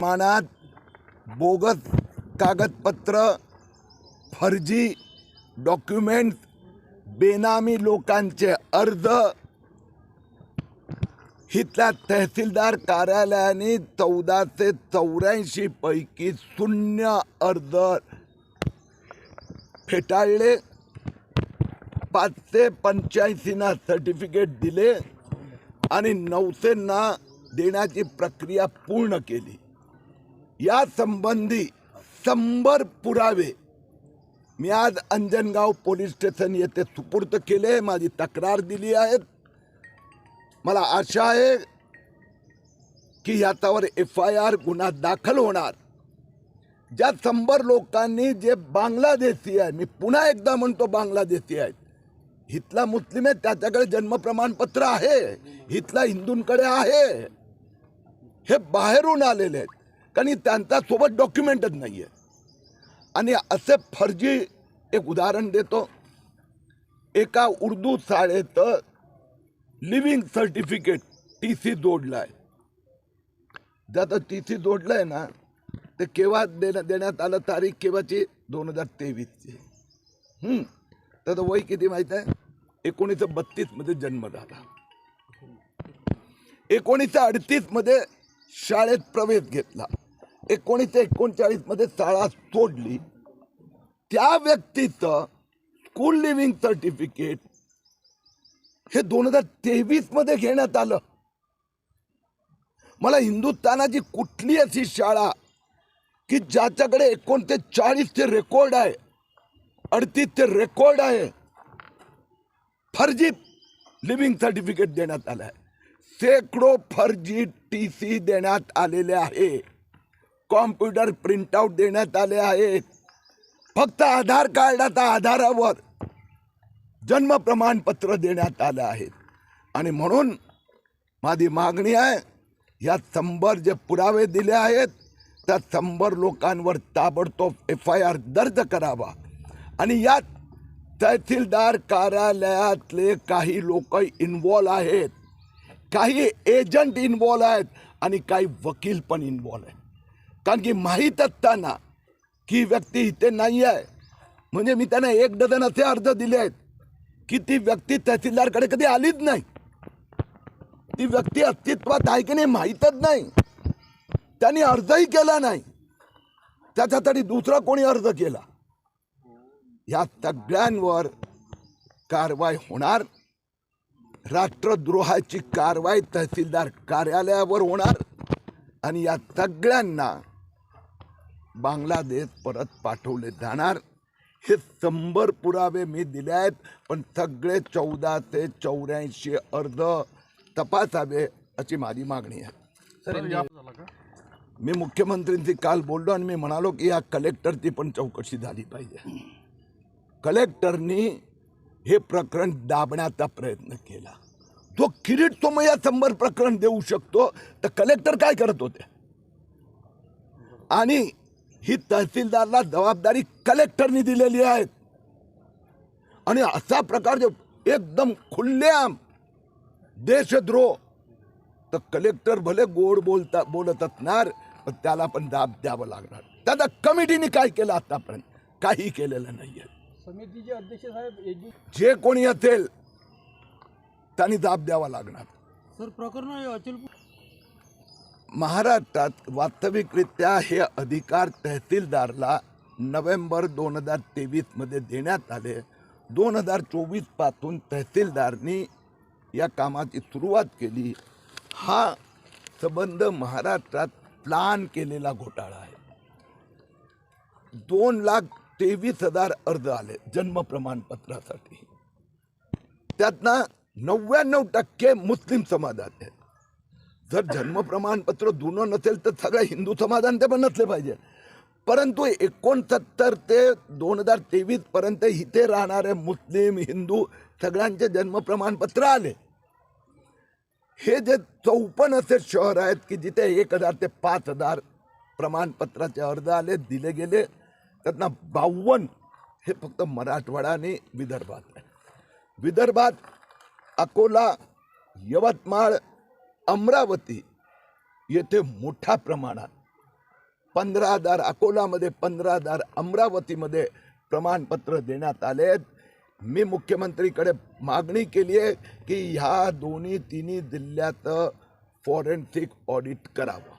मानात bogus कागदपत्र फर्जी document बेनामी लोकांचे अर्ज हिथल्या तहसीलदार कार्यालयाने चौदाशे चौऱ्याऐंशी पैकी शून्य अर्ज फेटाळले. पाचशे पंच्याऐंशीना सर्टिफिकेट दिले आणि नऊशेंना देण्याची प्रक्रिया पूर्ण केली. या संबंधी शंभर पुरावे मी आज अंजनगाव पोलीस स्टेशन येथे सुपूर्द केले माझी तक्रार दिली आहे मला आशा आहे की याच्यावर एफ आय आर गुन्हा दाखल होणार. ज्या शंभर लोकांनी जे बांगलादेशी आहे मी पुन्हा एकदा म्हणतो बांगलादेशी आहेत इथला मुस्लिम आहे त्याच्याकडे जन्म प्रमाणपत्र आहे. हितला हिंदूंकडे आहे. हे बाहेरून आलेले आहेत. कारण त्यांचा सोबत डॉक्युमेंटच नाही आहे आणि असे फर्जी एक उदाहरण देतो. एका उर्दू शाळेत लिव्हिंग सर्टिफिकेट टी सी जोडला आहे ज्याचं टी सी जोडलं आहे ना ते केव्हा देण्या देण्यात आलं तारीख केव्हाची दोन हजार तेवीसची. त्याचं वय किती माहीत आहे? एकोणीसशे बत्तीसमध्ये जन्म झाला. एकोणीसशे अडतीसमध्ये शाळेत प्रवेश घेतला. एकोणीसशे एकोणचाळीसमध्ये शाळा सोडली. त्या व्यक्तीचं स्कूल लिव्हिंग सर्टिफिकेट हे दोन हजार तेवीसमध्ये घेण्यात आलं. मला हिंदुस्थानाची कुठली अशी शाळा की ज्याच्याकडे एकोणते चाळीसचे रेकॉर्ड आहे अडतीसचे रेकॉर्ड आहे फर्जी लिव्हिंग सर्टिफिकेट देण्यात आलं आहे शेकडो फर्जी टी सी देण्यात आलेले आहे. कॉम्प्युटर प्रिंटआउट देण्यात आले आहेत फक्त आधार कार्डाच्या आधारावर जन्म प्रमाणपत्र देण्यात आलं आहेत आणि म्हणून माझी मागणी आहे या शंभर जे पुरावे दिले आहेत त्या शंभर लोकांवर ताबडतोब एफ आय आर दर्ज करावा. आणि यात तहसीलदार कार्यालयातले काही लोक इन्वॉल्व आहेत. काही एजंट इन्वॉल्व आहेत आणि काही वकील पण इन्वॉल्व आहेत. कारण की माहीत असताना की व्यक्ती इथे नाही आहे. म्हणजे मी त्यांना एक डझन असे अर्ज दिले आहेत की ती व्यक्ती तहसीलदारकडे कधी आलीच नाही. ती व्यक्ती अस्तित्वात आहे की नाही माहीतच नाही. त्यांनी अर्जही केला नाही. त्याच्यासाठी दुसरा कोणी अर्ज केला? या सगळ्यांवर कारवाई होणार. राष्ट्रद्रोहाची कारवाई तहसीलदार कार्यालयावर होणार. आणि या सगळ्यांना बांगलादेश परत पाठवले जाणार. हे शंभर पुरावे मी दिले आहेत पण सगळे चौदा ते चौऱ्याऐंशी अर्ज तपासावे अशी माझी मागणी आहे. मी मुख्यमंत्र्यांशी काल बोललो आणि मी म्हणालो की या कलेक्टरची पण चौकशी झाली पाहिजे. कलेक्टरनी हे प्रकरण दाबण्याचा प्रयत्न केला. जो किरीट सोमय्या शंभर प्रकरण देऊ शकतो तर कलेक्टर काय करत होते? आणि ही तहसीलदारला जबाबदारी कलेक्टरनी दिलेली आहे. आणि असा प्रकार जो एकदम खुल्लेआम देशद्रोह तर कलेक्टर भले गोड बोलता बोलत असणार पण त्याला पण दाब द्यावं लागणार. त्याचा कमिटीने काय केलं आतापर्यंत? काही केलेलं नाहीये. समितीचे अध्यक्ष साहेब जे कोणी असेल त्यांनी दाब द्यावा लागणार. सर प्रकरण महाराष्ट्रात वास्तविकरित्या हे अधिकार तहसीलदारला नोव्हेंबर दोन हजार तेवीसमध्ये देण्यात आले. दोन हजार चोवीसपासून तहसीलदारनी या कामाची सुरुवात केली. हा संबंध महाराष्ट्रात प्लान केलेला घोटाळा आहे. दोन लाख तेवीस हजार अर्ज आले जन्म प्रमाणपत्रासाठी. त्यातनं नव्याण्णव टक्के मुस्लिम समाजात आहेत. जर जन्म प्रमाणपत्र जुनं नसेल तर सगळ्या हिंदू समाजांचे पण नसले पाहिजे. परंतु एकोणसत्तर ते दोन हजार तेवीस पर्यंत इथे राहणारे मुस्लिम हिंदू सगळ्यांचे जन्म प्रमाणपत्र आले. हे जे चौपन्न असे शहर आहेत की जिथे एक हजार ते पाच हजार प्रमाणपत्राचे अर्ज आले दिले गेले त्यांना बावन्न हे फक्त मराठवाडा आणि विदर्भात. आहे विदर्भात अकोला यवतमाळ अमरावती येथे मोठ्या प्रमाणात पंधरा हजार अकोलामध्ये पंधरा हजार अमरावतीमध्ये प्रमाणपत्र देण्यात आलेत मी मुख्यमंत्रीकडे मागणी केली आहे की ह्या दोन्ही तिन्ही जिल्ह्यात फॉरेन्सिक ऑडिट करावं.